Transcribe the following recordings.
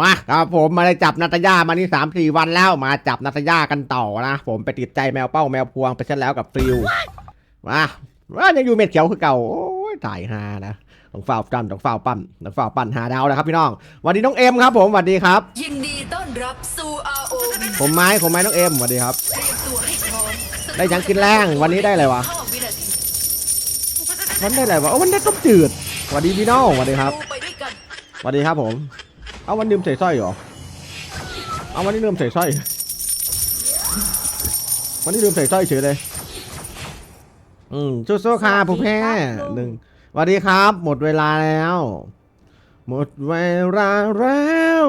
มาครับผมมาได้จับนาตาย่ามานี่สามสี่วันแล้วมาจับนาตาย่ากันต่อนะผมไปติดใจแมวเป้าแมวพวงไปเช่นแล้วกับฟิวมาว่ายังอยู่เม็ดเขียวคือเก่าโอ้ยถ่ายฮานะต้องฝ้าวปั้นต้องฝ้าวปั้นต้องฝ้าวปั้นหาดาวนะครับพี่น้องวันนี้น้องเอ็มครับ ผมสวัสดีครับ ยินดีต้อนรับสู่ ROV ผมไม้ผมไม้น้องเอ็มสวัสดีครับ เตรียมตัวให้พร้อมได้ยังกินแรงวันนี้ได้อะไรวะห้าวินาทีวันได้อะไรวะโอ้วันได้ต้มจืดสวัสดีพี่น้องสวัสดีครับ ดูไปด้วยกัน สวัสดีครับผม เอาวันดื่มใส่สร้อยเหรอ เอาวันนี้ดื่มใส่สร้อย วันนี้ดื่มใส่สร้อยเฉยเลย อืมสู้ๆค่ะผู้แพ้หนึ่งสวัสดีครับ หมดเวลาแล้ว หมดเวลาแล้ว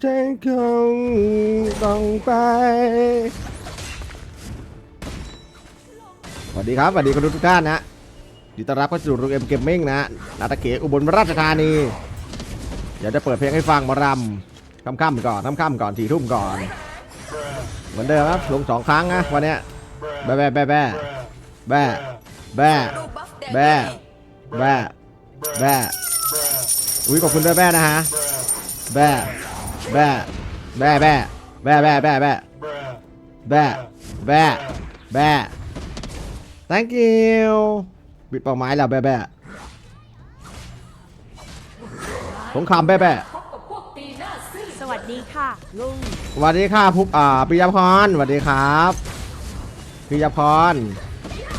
ใจคงต้องไป สวัสดีครับ สวัสดีคุณทุกท่านนะดีต้อนรับเข้าสู่โรงเอ็มเกมมิ่งนะนาตาเกะอุบลราชธานี เดี๋ยวจะเปิดเพลงให้ฟังมารำค่ำๆก่อนค่ำๆก่อนสี่ทุ่มก่อน เหมือนเดิมครับลงสองครั้งนะวันนี้แบะแบะแบะแบะแบะแบะรูปบัฟแบ่แบะแบะอุ้ยขอบคุณด้วยแบะนะฮะแบะแบะแบะแบะแบะแบะแบะแบะแบะแบะแบะ thank you ปิดเป้าหมายแล้วแบะแบ สงครามแบะแบะสวัสดีค่ะลุงสวัสดีค่ะพุกอ่าปิยพรสวัสดีครับปิยพร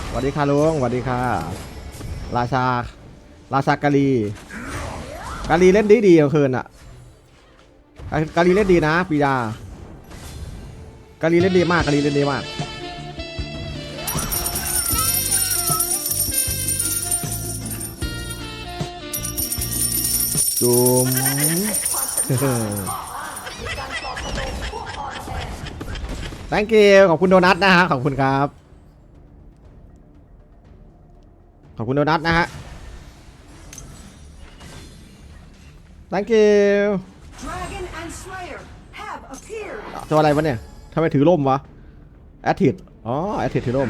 สวัสดีค่ะลุงสวัสดีค่ะ ราชา ราชากาลีกาลีเล่นดีดีๆกลางคืนอะกากาลีเล่นดีนะปิยากาลีเล่นดีมากกาลีเล่นดีมาก จุ่ม thank you ขอบคุณโดนัทนะฮะ ขอบคุณครับ ขอบคุณโดนัทนะฮะ thank you Dragon and Slayer have appeared. ตัวอะไรวะเนี่ยทำไมถือร่มวะ แอ t ทิดอ๋อ แอ t ทิดถือร่ม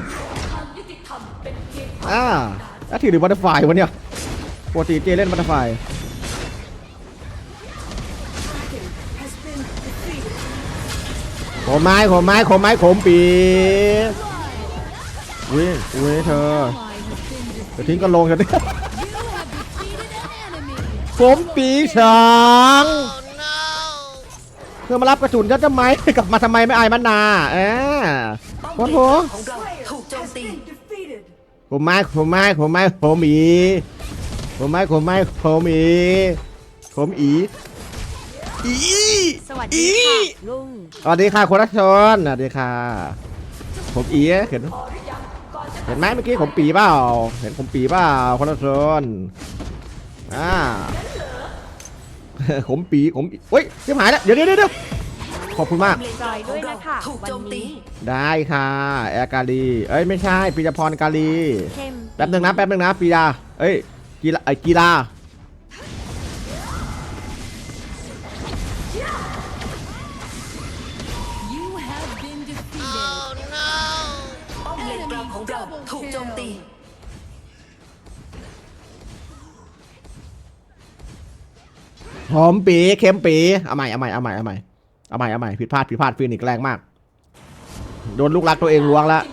อ่า แอ t ทิดหรือบัตเตอร์ไฟวะเนี่ยปกติเจเล่นบัตเตอร์ไฟ ขมไม้โขมไม้โขมไม้โขมปีอุ้ยอุ้ยเธอเดี๋ยวทิ้งกันลงกันดิผมปีสองเพื่อมารับกระสุนฉันทำไมกลับมาทำไมไม่อายมันนาเออป้อมโอ้เลโหนของเราถูกโจม Has ตี been defeated. ผมไม้ผมไม้ผมไม้ผมอีผมไม้ผมไม้ผมอีผมอี อีสวัสดีค่ะลุงสวัสดีค่ะคุณรัชชนสวัสดีค่ะ ผมอีเห็นเห็นไหมเมื่อกี้ผมปีเปล่าเห็นผมปีเปล่าคุณรัชชนอ่าผมปีผมอีเฮ้ยเสียหายแล้วเดี๋ยวเดี๋ยวเดี๋ยวขอบคุณมากจอยด้วยนะคะถูกวัโจนมตีนี้ได้ค่ะแอร์กาลีเอ้ยไม่ใช่ปิยพรกาลีเข้มแป๊บหนึงนะแป๊บหนึงนะปีดาเอ้ยกีฬาไอ้ยกีฬา กลางของเราถูกโจมตี หอมปีเค็มปีเอาใหม่เอาใหม่เอาใหม่เอาใหม่เอาใหม่เอาใหม่ผิดพลาดผิดพลาดฟินิกแรงมาก โดนลูกรักตัวเองล้วงแล้ว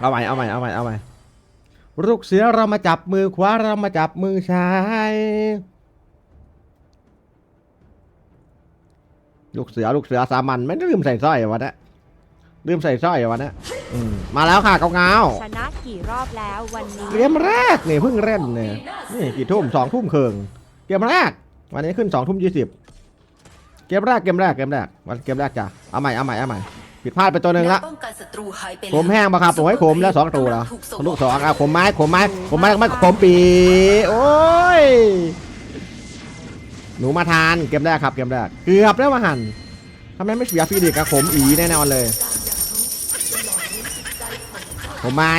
เอาใหม่เอาใหม่เอาใหม่เอาใหม่ลูกเสือเรามาจับมือขวาเรามาจับมือซ้ายลูกเสือลูกเสือสามัญไม่ได้ลืมใส่สร้อยวันนี้ ลืมใส่สร้อยเหรอวันนี้อืมมาแล้วค่ะเกาเงาชนะกี่รอบแล้ววันนี้เกมแรกนี่เพิ่งเล่นเนี่ยนี่กี่ทุ่มสองทุ่มครึ่งเกมแรก วันนี้ขึ้นสองทุ่มยี่สิบเกมแรกเกมแรกเกมแรกวันเกมแรกจ้ะเอาใหม่เอาใหม่เอาใหม่ผิดพลาดไปตัวหนึ่งละป้องกันศัตรูหายไปผมแห้งปะครับผมให้ผมแล้วสองตัวแล้วถูกส่งลูกสองอะผมไม้ผมไม้ผมไม้ไม่ผมปีโอ้ยหนูมาทานเกมแรกครับเกมแรกเกือบแล้วมาหันทำไมไม่เสียฟีดิกอะผมอีแน่นอนเลย ผมไม้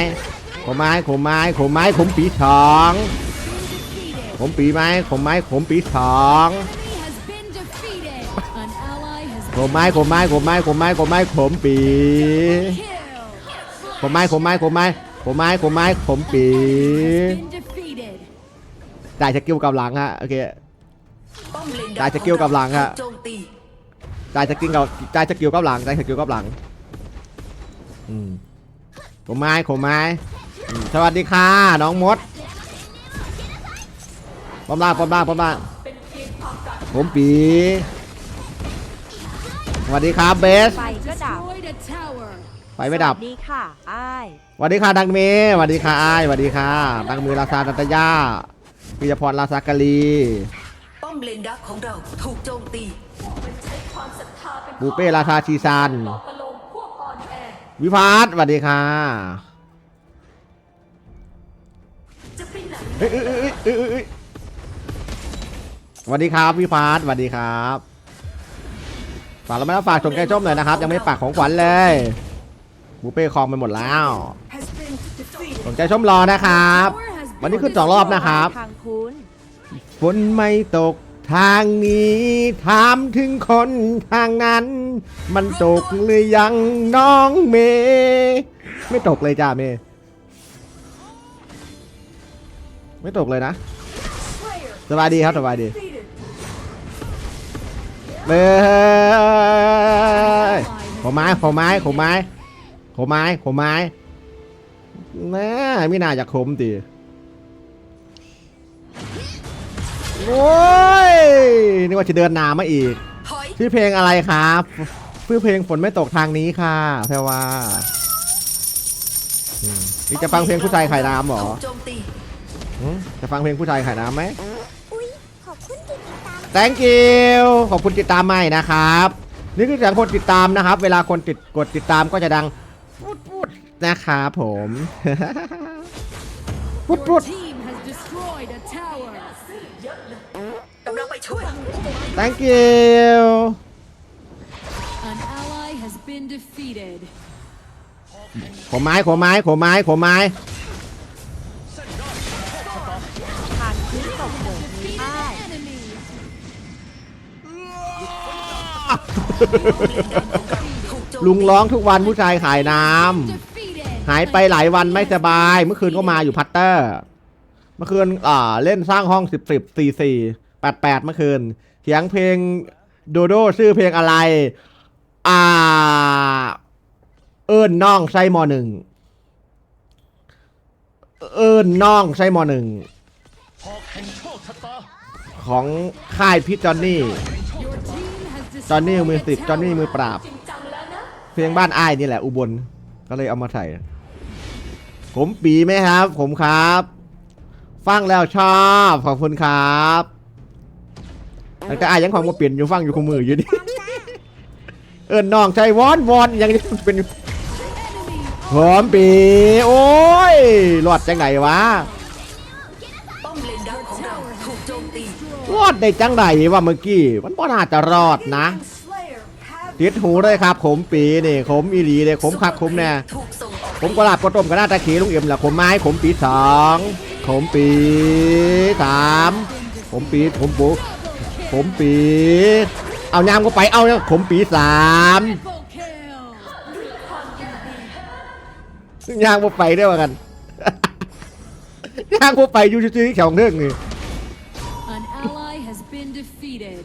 ผมไม้ผมไม้ผมไม้ผมปีสองผมปีไม้ผมไม้ผมปีสอง has been defeated. An ally has ผมไม้ผมไม้ผมไม้ผมไม้ผมไม้ผมปี killed. ผมไม้ผมไม้ผมไม้ผมไม้ผมไม้ผมปี Been defeated. จ่ายสกิลกับหลังฮะโอเคป้อมเลนจ่ยสกิลกับหลังอะถูโจมตีจ่ายสกิลกับจ่ายสกิลกับหลังจ่ายสกิลกับหลังอืม ผมไม้ผมไม้อืมสวัสดีค่ะน้องมดปอมล่างปอมล่างปอมล่างผมปี สวัสดีครับเบส ไฟก็ดับ Destroyed a tower. ไฟไม่ดับ สวัสดีค่ะอ้ายสวัสดีค่ะดังเมสวัสดีค่ะอ้ายสวัสดีค่ะ ดังมือราซาดัตยาปิยพรราซากาลีป้อมเลนดักของเราถูกโจมตีบูเป้ราชาชีซาน วิพาร์สสวัสดีค่ะเอ้ยเอ้ยเอ้ยเอ้ยเอ้ยเอ้ยสวัสดีครับวิพาร์สสวัสดีครับฝากเราไม่ต้องฝากชมแกงส้มเลยนะครับ ยังไม่ได้ปากของขวัญเลยบูเป้คอมไปหมดแล้ว Has been defeated. สนใจชมรอนะครับ วันนี้ขึ้นสองรอบนะครับทางคุณฝนไม่ตก ทางนี้ถามถึงคนทางนั้น มันตกหรือยังน้องเม ไม่ตกเลยจ้าเม ไม่ตกเลยนะ สบายดีครับสบายดีเบ้ยขอไม้ขอไม้ขอไม้ขอไม้ขอไม้น่ไม่น่าจะคมตี โอ้ยนึกว่าจะเดินหนามาอีกถอยชื่อเพลงอะไรครับชื่อเพลงฝนไม่ตกทางนี้ค่ะแพรว่าอืมนี่จะฟังเพลงผู้ชายขายน้ำเหรอถูกโจมตีหืมจะฟังเพลงผู้ชายขายน้ำไหม thank you ขอบคุณติดตามใหม่นะครับ นี่คือเสียงคนติดตามนะครับ เวลาคนติดกดติดตามก็จะดังพูดพูดนะครับผมพูดพู Your ด กำลังไปช่วย thank you An ally has been defeated. ขอไม้ขอไม้ขอไม้ขอไม้ทางพื้นตกโหมนี้อ้าย Enemy. ถูกโจมลุงร้องทุกวันผู้ชายขายน้ำ Defeated. หายไปหลายวันไม่สบาย เมื่อคืนก็มาอยู่พัตเตอร์ เมื่อคืนอ่าเล่นสร้างห้องสิบสิบสี่สี่แปดแปดเมื่อคืนเสียงเพลงโดโดชื่อเพลงอะไร อ่า เอิญน้องไซมอหนึ่งเอิญน้องไซมอหนึ่งของค่ายพี่จอนนี่จอนนี่มือสิบจอนนี่มือปราบ เพลงบ้านอ้ายนี่แหละ อุบล ก็เลยเอามาใส่ผมปีไหมครับ ผมครับ ฟังแล้วชอบขอบคุณครับแต่อ้ายยังความมาเปลี่ยนอยู่ฟังอยู่คู่มืออยู่นี่เอิญน้องใจวอนวอนยังเป็น Enemy ผมปีโอ้ยรอดจังไหนวะป้อมเลนดักของเราถูกโจมตีรอดได้จังไหนวะเมื่อกี้มันก็น่าจะรอดนะ And Slayer have ติดหูเลยครับ ผมปีนี่ผมอีหลีเลยผมคักผมแน่ถูกส่งออกผมก็ลาบก็ต้มก็น่าตะขีลุงเอ็มแหละผมไม้ผมปีสอง ผมปีสามผมปีผมปูผมปีเอายามก็ไปเอาเนี่ยผมปีสาม triple kill. ยางก็ไปได้ว่ากันยางก็ไปอยู่ซื่อๆแถวเรื่องนี่ An ally has been defeated.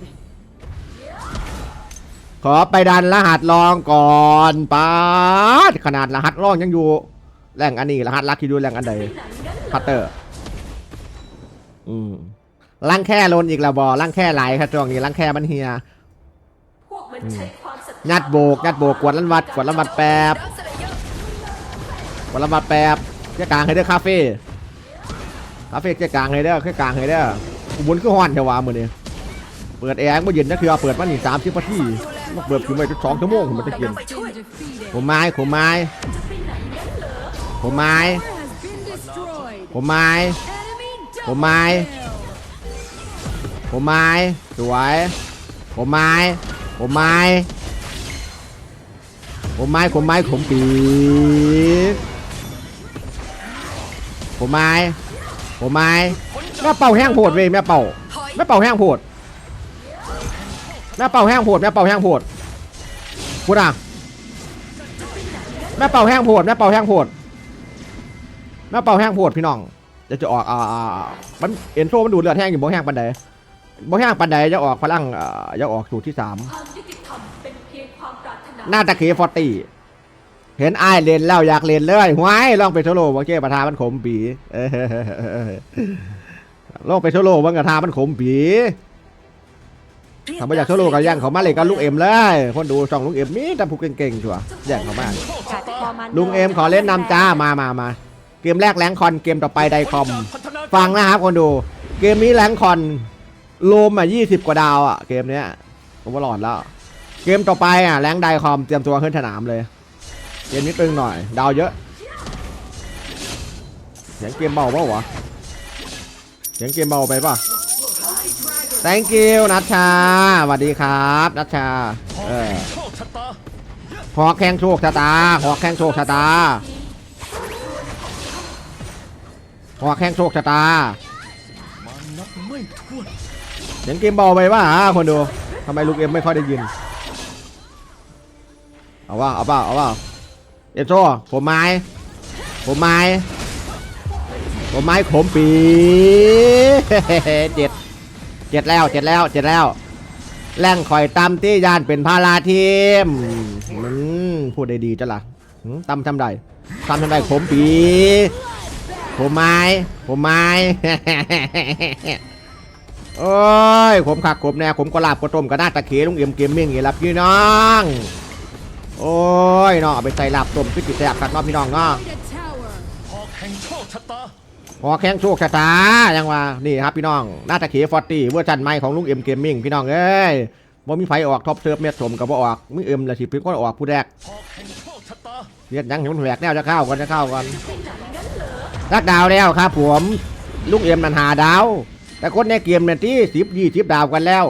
ขอไปดันรหัสรองก่อนป้าดขนาดรหัสรองยังอยู่แหล่งอันนี้รหัสลักที่ดูแหล่งอันใดพัตเตอร์ อืมลังแค่ลนอีกแล้วบอลังแค่ไหลครับช่วงนี้ลังแค่มันเฮียยัดโบกยัดโบกกวดลันวัดกวดลันวัดแป๊บดักสเลเยอร์กวดลันวัดแป๊บแค่กลางไฮเดอร์คาเฟ่คาเฟ่แค่กลางไฮเดอร์แค่กลางไฮเดอร์อุบลคือฮ้อนเทวามือนี้เปิดแอร์ก็เย็นนะคือเปิดมาหนีสามสิบนาทีมาเปิดถึงไปสองชั่วโมงผมมันจะเย็นไปช่วย Been defeated. ผมไม้ผมไม้ผมไม้ ผมไม้ผมไม้สวยผมไม้ผมไม้ผมไม้ผมไม้ผมปีผมไม้ผมไม้แม่เป่าแห้งโพดเว้ยแม่เป่าแม่เป่าแห้งโพดแม่เป่าแห้งโพดแม่เป่าแห้งโพดพูดอะแม่เป่าแห้งโพดแม่เป่าแห้งโพดแม่เป่าแห้งโพดพี่น้อง เดี๋ยวจะออกอ่ามันเอ็นโซมันดูดเลือดแห้งอยู่บ่แห้งปันใดบ่แห้งปันใดจะออกพลังอ่อจะออกสูตรที่สามควาติธรรมเขียงความปรารถนาหน้าตะเคฟอร์ตี้เห็นอ้ายเลนแล้วอยากเลนเลยหวยลองไปโซโล่บ่เก้ประธานมันขมปีลองไปโซโล่บังกระทามันขมปีถ้าไมอยากโซโล่ก็ย่างเขามาเลยก็ลุงเอ็มเลย คนดูช่องลุงเอ็มมีแต่ผู้เก่งๆชัวร์ย่างเขามากัดคอมันลุงเอ็มขอเล่นนำจ้ามามามา เกมแรกแรงคอนเกมต่อไปไดคอม ฟังนะครับคนดู เกมนี้แรงคอนโลมอะยี่สิบกว่าดาวอะเกมเนี้ยผมว่าหลอดแล้ว เกมต่อไปอะแรงไดคอมเตรียมตัวขึ้นสนามเลย เกมนี้ตึงหน่อย ดาวเยอะเสียงเกมเบาเปล่าวะเสียงเกมเบาไปป่ะ thank you นัชชาสวัสดีครับนัชชาเออโชคชะตาหอกแข้งโชคชะตาหอกแข้งโชคชะตา หอกแข้งโชคชะตามันนับไม่ถ้วนเสียงเกมเบาไปป่ะฮะคนดูทำไมลูกเอ็มไม่ค่อยได้ยิน เอาว่าเอาเปล่าเอาเปล่าเอ็นโซผมไม้ ผมไม้ ผมไม้ขมปีเจ็ดเจ็ดแล้วเจ็ดแล้วเจ็ดแล้วแรงข่อยตำที่ยานเป็นพาราทีมอืมพูดได้ดีจ้ะล่ะหืมตำทำได้ตำทำได้ขมปี ผมไม้ ผมไม้ โอ้ยขมขักขมแน่ขมกระลาบกระต้มกระนาตะเขีลุงเอ็มเกมมิ่งอย่ารับพี่น้อง โอ้ยน้องเอาไปใส่ลาบต้มคือติดแสบกัดเน้องพี่น้องเนาะ The tower. หอกแห่งโชคชะตาพอแข้งโชคชะตายังว่านี่ครับพี่น้องหน้าตะเขีฟอร์ตี้เวอร์ชันใหม่ของลุงเอ็มเกมมิ่งพี่น้องเอ้ยบ่มีไฟออกท็อปเซิร์ฟเม็ดสมกับบ่ออกมึงเอ็มละสิเพิ่งก็ออกผู้แรกหอกแห่งโชคชะตาเรียกยังเห็นมันแหวกแนวจะเข้าก่อนจะเข้าก่อน รักดาวแล้วครับผมลุงเอ็มนันหาดาว แต่คนในเกมเนี่ยที่สิบยี่สิบดาวกันแล้ว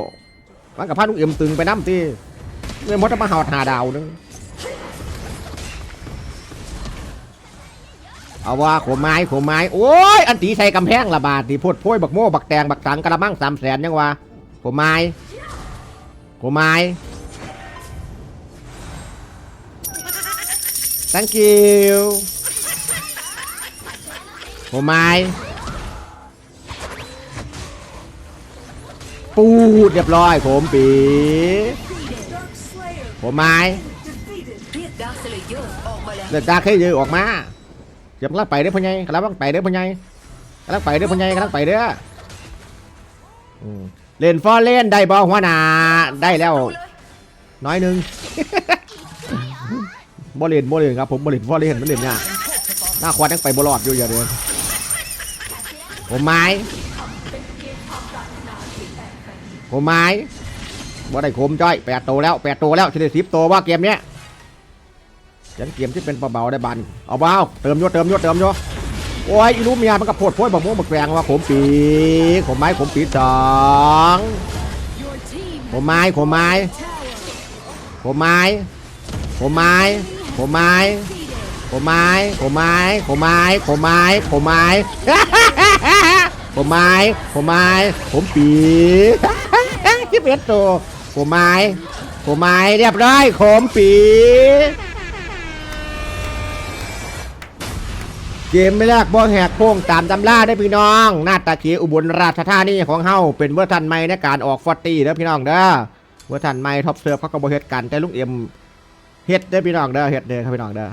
มันกับพาลุงเอ็มตึงไปน้ำที่เงินมดจะมาหาหาดาวนึงเอาว่าขมไม้ขมไม้โอ้ยอันตีใส่กำแพงระบาดที่พูดโพ้ยบักโม่บักแตงบักสังกระมังสามแสนยังวะขมไม้ขมไม้ thank you ขมไม้ปูดเรียบร้อยขมปี Dark Slayer ขมไม้เรียกดาร์คสเลเยอร์ออกมาเลือดตาเคยยือออกมาลังไปเด้อพ่อใหญ่กลังไปเด้อพ่อใหญ่กลังไปเด้อพ่อใหญ่กลังไปเด้อเล่นฟอเล่นได้บอลหัวหนาได้แล้ว น้อยหนึงบ่เล่นบ่เล่นครับผมบ่เล่นฟอเล่นมันเล่นยากหน้าควาดยังไปบ่รอดอยู่อย่าเดิน ผมไม้ผมไม้บ่ได้คมจ้อยแปดโตวแล้วแปดโตวแล้วจะได้สิบโตวว่าเกมเนี้ยฉันเกมที่เป็นเบาๆได้บันเอาเบาเติมยศเติมยศเติมยศโอ้ยอีลูเมียมันก็โพดโพยบักม่วงบักแกงว่าขมปีขมไม้ขมปีสองขมไม้ขมไม้ขมไม้ขมไม้ขมไม้ขมไม้ขมไม้ขมไม้ขมไม้ขมไม้ ขมไม้ขมไม้ขมปีที่เป็นตัวขมไม้ขมไม้เรียบร้อยขมปีเกมไม่แรกบ่แหกโค้งตามตำราได้พี่น้องหน้าตาเขียอุบลราชธานีของเฮาเป็นเวอร์ชันใหม่ในการออกฟอร์ตี้เด้อพี่น้องเด้อเวอร์ชันใหม่ท็อปเซิร์ฟเขาก็บ่เฮ็ดกันแต่ลุงเอ็ม เฮ็ดเด้พี่น้องเด้อเฮ็ดเด้อครับพี่น้องเด้อ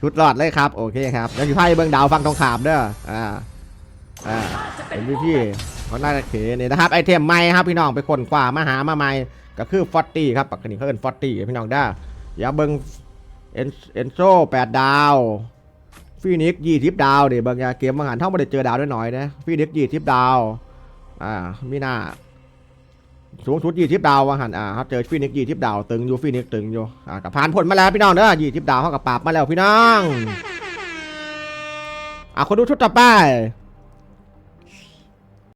ชุดรอดเลยครับโอเคครับแล้วสิพาไปเบิ่งดาวฟังทองขามเด้ออ่าอ่าเป็นวิธีของหน้าตาเขียนี่นะครับไอเทมใหม่ครับพี่น้องไปคนคว้ามาหามาใหม่ก็คือฟอร์ตี้ครับปกติเขาเอิ้นฟอร์ตี้พี่น้องเด้ออย่าเบิ่งเอ็นเอ็นโซ่แปดดาวฟีนิกยี่ทิปดาวเดี๋ยวบางอย่างเกมบางหันเท่าไม่ได้เจอดาวด้วยหน่อยนะฟีนิกยี่ทิปดาวอ่ามีหน้า สูงสุดยี่ทิบดาวบาหันอ่าเขาเจอฟีนิกยี่ทิบดาวตึงอยู่ฟีนิกตึงอยู่อ่ากับผ่านผลมาแล้วพี่น้องเด้อยี่ทิบดาวเขากับปราบมาแล้วพี่น้องอ่าคนดูชุดต่อไป